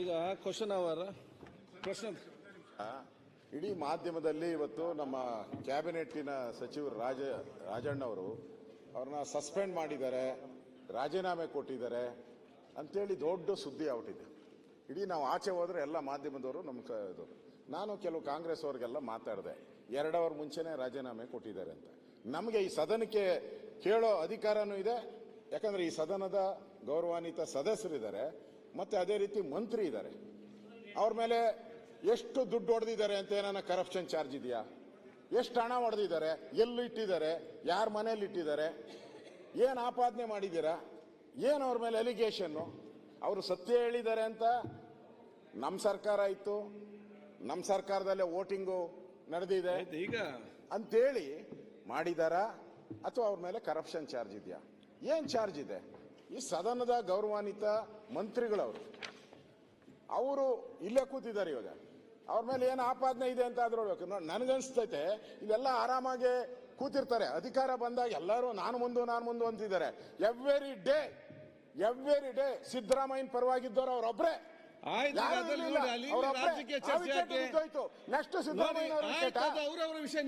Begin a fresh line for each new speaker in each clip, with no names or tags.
ಈಗ ಕ್ವಶನ್ ಅವರ ಪ್ರಶ್ನೆ
ಇಡೀ ಮಾಧ್ಯಮದಲ್ಲಿ ಇವತ್ತು ನಮ್ಮ ಕ್ಯಾಬಿನೆಟ್ಟಿನ ಸಚಿವರು ರಾಜ ರಾಜಣ್ಣವರು ಅವ್ರನ್ನ ಸಸ್ಪೆಂಡ್ ಮಾಡಿದ್ದಾರೆ, ರಾಜೀನಾಮೆ ಕೊಟ್ಟಿದ್ದಾರೆ ಅಂತೇಳಿ ದೊಡ್ಡ ಸುದ್ದಿ ಔಟಿದೆ ಇಡೀ ನಾವು ಆಚೆ ಹೋದರೆ ಎಲ್ಲ ಮಾಧ್ಯಮದವರು ನಮ್ಮ ಇದು, ನಾನು ಕೆಲವು ಕಾಂಗ್ರೆಸ್ ಅವ್ರಿಗೆಲ್ಲ ಮಾತಾಡಿದೆ, ಎರಡು ಅವರ್ ಮುಂಚೆನೇ ರಾಜೀನಾಮೆ ಕೊಟ್ಟಿದ್ದಾರೆ ಅಂತ. ನಮಗೆ ಈ ಸದನಕ್ಕೆ ಕೇಳೋ ಅಧಿಕಾರನೂ ಇದೆ, ಯಾಕಂದ್ರೆ ಈ ಸದನದ ಗೌರವಾನ್ವಿತ ಸದಸ್ಯರಿದ್ದಾರೆ. ಮತ್ತೆ ಅದೇ ರೀತಿ ಮಂತ್ರಿ ಇದ್ದಾರೆ. ಅವ್ರ ಮೇಲೆ ಎಷ್ಟು ದುಡ್ಡು ಹೊಡೆದಿದ್ದಾರೆ ಅಂತ ಏನಾನ ಕರಪ್ಷನ್ ಚಾರ್ಜ್ ಇದೆಯಾ? ಎಷ್ಟು ಹಣ ಹೊಡೆದಿದ್ದಾರೆ ಎಲ್ಲಿ ಇಟ್ಟಿದ್ದಾರೆ? ಯಾರ ಮನೆಯಲ್ಲಿ ಇಟ್ಟಿದ್ದಾರೆ? ಏನು ಆಪಾದನೆ ಮಾಡಿದ್ದೀರಾ? ಏನು ಅವ್ರ ಮೇಲೆ ಅಲಿಗೇಷನ್ನು ಅವರು ಸತ್ಯ ಹೇಳಿದ್ದಾರೆ ಅಂತ ನಮ್ಮ ಸರ್ಕಾರ ಇತ್ತು ನಮ್ಮ ಸರ್ಕಾರದಲ್ಲೇ ವೋಟಿಂಗು ನಡೆದಿದೆ.
ಈಗ?
ಅಂತೇಳಿ ಮಾಡಿದಾರಾ? ಅಥವಾ ಅವ್ರ ಮೇಲೆ ಕರಪ್ಷನ್ ಚಾರ್ಜ್ ಇದೆಯಾ? ಏನು ಚಾರ್ಜ್ ಇದೆ? ಈ ಸದನದ ಗೌರವಾನ್ವಿತ ಮಂತ್ರಿಗಳವರು ಅವರು ಇಲ್ಲೇ ಕೂತಿದ್ದಾರೆ ಇವಾಗ. ಅವ್ರ ಮೇಲೆ ಏನು ಆಪಾದನೆ ಇದೆ ಅಂತ ಆದ್ರೂ ಹೇಳ್ಬೇಕು. ನನಗನ್ಸ್ತೈತೆ ಇವೆಲ್ಲ ಆರಾಮಾಗಿ ಕೂತಿರ್ತಾರೆ. ಅಧಿಕಾರ ಬಂದಾಗ ಎಲ್ಲರೂ ನಾನು ಮುಂದು ನಾನು ಮುಂದು ಅಂತಿದ್ದಾರೆ. ಎವ್ರಿ ಡೇ ಎವ್ರಿ ಡೇ ಸಿದ್ದರಾಮಯ್ಯನ ಪರವಾಗಿದ್ದವರು
ಯಾಕೆ?
ನೆಕ್ಸ್ಟ್ ಸಿದ್ದರಾಮಯ್ಯ
ವಿಷಯ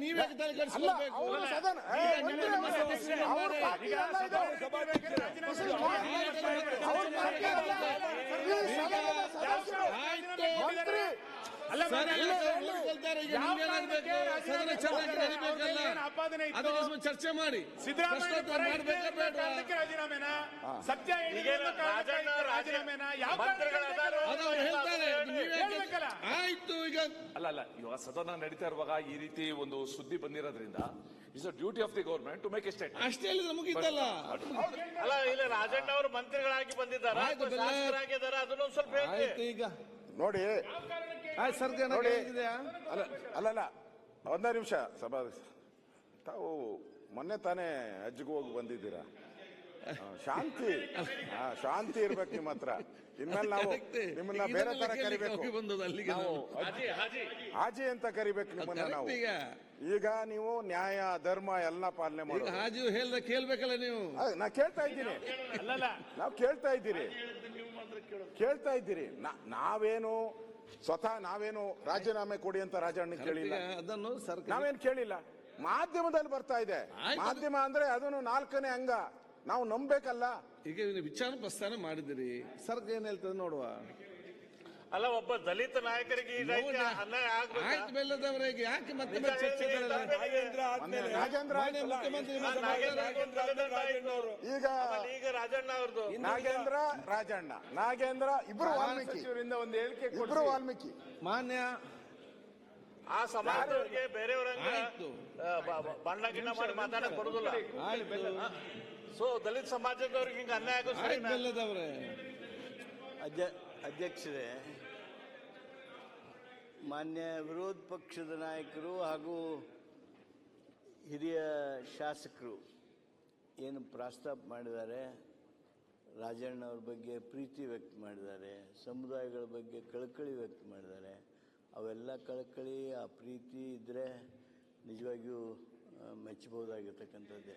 ಚರ್ಚೆ ಮಾಡಿ
ಸಿದ್ದರಾಮಯ್ಯ ರಾಜೀನಾಮೆನಾ? ಸತ್ಯ ರಾಜೀನಾಮೆನ ಯಾವ
ಹೇಳ್ತಾರೆ ನೀವೇ
ಹೇಳ್ಬೇಕಲ್ಲ.
ಆಯ್ತು ಈಗ.
ಅಲ್ಲ ಅಲ್ಲ ಇವಾಗ ಸದನ ನಡೀತಾ ಇರುವಾಗ ಈ ರೀತಿ ಒಂದು ಸುದ್ದಿ ಬಂದಿರೋದ್ರಿಂದ is a duty of the government to make a state
ಅಷ್ಟೇ ಹೇಳಿದ್ರೆ ಮುಗೀತಲ್ಲ
ಅಲ್ಲ ಇಲ್ಲ ರಾಜಣ್ಣ ಅವರು ಮಂತ್ರಿಗಳಾಗಿ ಬಂದಿದ್ದಾರೆ.
ಆಯ್ತು, ಬೆಲ್ಲ-
ಶಾಸಕರಾಗಿದ್ದಾರೆ ಅದನ್ನೊಂದು ಸ್ವಲ್ಪ ಹೇಳಿ
ಆಯ್ತು ಈಗ.
ನೋಡಿ.
ಆಯ್ತು ಸರ್ಕಾರ
ನೋಡಿ.
ಅಲ್ಲ
ಅಲ್ಲ ಅಲ್ಲ. ಒಂದೇ ನಿಮಿಷ. ಸಭಾ ತಾವು ಮೊನ್ನೆ ತಾನೇ ಅಜ್ಜಿಗೆ ಹೋಗಿ ಬಂದಿದ್ದೀರಾ? ಶಾಂತಿ. ಶಾಂತಿ ಇರ್ಬೇಕು ನಿಮ್ಮ ಹತ್ರ. ಇನ್ಮೇಲೆ ನಾವು. ನಿಮ್ಮನ್ನ ಬೇರೆ ತರ ಕರಿಬೇಕು.
ಹಾಜಿ ಹಾಜಿ.
ಹಾಜಿ ಅಂತ ಕರಿಬೇಕು ನಿಮ್ಮನ್ನ ನಾವು.
ಈಗ.
ನೀವು ನ್ಯಾಯ ಧರ್ಮ ಎಲ್ಲ ಪಾಲನೆ
ಈಗ ಹಾಜಿ ಹೇಳ್ದ ಕೇಳ್ಬೇಕಲ್ಲ ನೀವು?
ನಾ ಕೇಳ್ತಾ ಇದ್ದೀನಿ.
ಅಲ್ಲಲ್ಲ
ನಾವು ಕೇಳ್ತಾ ಇದ್ದೀರಿ. ಕೇಳ್ತಾ ಇದ್ದೀರಿ. ನಾವೇನು ಸ್ವತಃ ನಾವೇನು ರಾಜೀನಾಮೆ ಕೊಡಿ ಅಂತ ರಾಜಣ್ಣ ಕೇಳಿಲ್ಲ.
ಅದನ್ನು ಸರ್ಕಾರ
ನಾವೇನ್ ಕೇಳಿಲ್ಲ. ಮಾಧ್ಯಮದಲ್ಲಿ ಬರ್ತಾ ಇದೆ. ಮಾಧ್ಯಮ ಅಂದ್ರೆ ಅದನ್ನು ನಾಲ್ಕನೇ ಅಂಗ. ನಾವು ನಂಬೇಕಲ್ಲ.
ಈಗ ವಿಚಾರ ಪ್ರಸ್ತಾನ ಮಾಡಿದಿರಿ ಸರ್ ಏನ್ ಹೇಳ್ತದೆ ನೋಡುವ.
ಅಲ್ಲ ಒಬ್ಬ ದಲಿತ ನಾಯಕರಿಗೆ ಈ ರೀತಿ
ನೋಡಿ.
ಅನ್ಯಾಯ ಆಗ್ಬೇಕಾ?
ಆಯ್ತು ಬೆಲ್ಲದವರಿಗೆ ಯಾಕೆ ಮತ್ತೆ ಚರ್ಚೆ ಮಾನ್ಯ
ಆಯ್ತಲ್ಲ,
ಮುಖ್ಯಮಂತ್ರಿ
ನಾಗೇಂದ್ರ
ಮಾತಾಡ್ತಾರೆ.
ಈಗ
ಆಮೇಲೆ ಈಗ ರಾಜಣ್ಣ ಅವ್ರದ್ದು.
ನಾಗೇಂದ್ರ ರಾಜಣ್ಣ. ನಾಗೇಂದ್ರ ಇಬ್ರು ವಾಲ್ಮೀಕಿ.
ಒಂದು ಹೇಳಿಕೆ
ಇಬ್ರು ವಾಲ್ಮೀಕಿ.
ಮಾನ್ಯ
ಆ ಸಮಾಜದವ್ರಿಗೆ ಬೇರೆಯವರಂಗ
ಆಯ್ತು.
ಆ, ಬ- ಬ- ಬಣ್ಣ ಗಿಣ್ಣ ಮಾಡಿ ಮಾತಾಡಕ್ ಬರುದಿಲ್ಲ.
ಆಯ್ತು.
ಸೊ ದಲಿತ ಸಮಾಜದವ್ರಿಗೆ ಹಿಂಗೆ ಅನ್ಯಾಯ
ಆಗೋ
ಸರಿ?
ಬೆಲ್ಲದವ್ರೆ
ಅಧ್ಯ ಅಧ್ಯಕ್ಷರೇ ಮಾನ್ಯ ವಿರೋಧ ಪಕ್ಷದ ನಾಯಕರು ಹಾಗೂ ಹಿರಿಯ ಶಾಸಕರು ಏನು ಪ್ರಸ್ತಾಪ ಮಾಡಿದ್ದಾರೆ ರಾಜಣ್ಣವ್ರ ಬಗ್ಗೆ ಪ್ರೀತಿ ವ್ಯಕ್ತ ಮಾಡಿದ್ದಾರೆ ಸಮುದಾಯಗಳ ಬಗ್ಗೆ ಕಳಕಳಿ ವ್ಯಕ್ತ ಮಾಡಿದ್ದಾರೆ ಅವೆಲ್ಲ ಕಳಕಳಿ ಆ ಪ್ರೀತಿ ಇದ್ದರೆ ನಿಜವಾಗಿಯೂ ಆ, ಮೆಚ್ಚಬಹುದಾಗಿರ್ತಕ್ಕಂಥದ್ದೇ